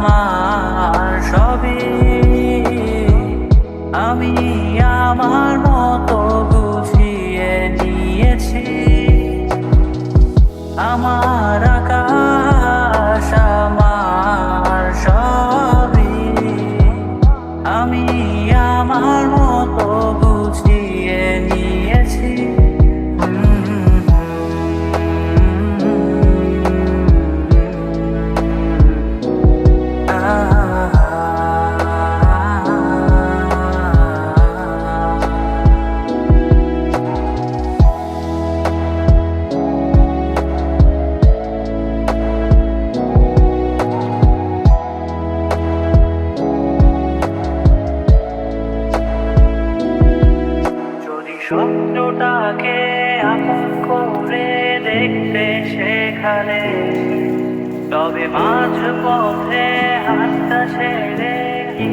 আমার সবে আমি আমার মতো গুছিয়ে নিয়েছি। আমার স্বপ্নটাকে আপন করে দেখতে সেখানে। তবে মাঝ পথে হাতটা ছেড়ে কি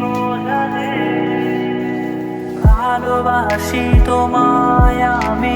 বোঝালে ভালোবাসি তোমায় আমি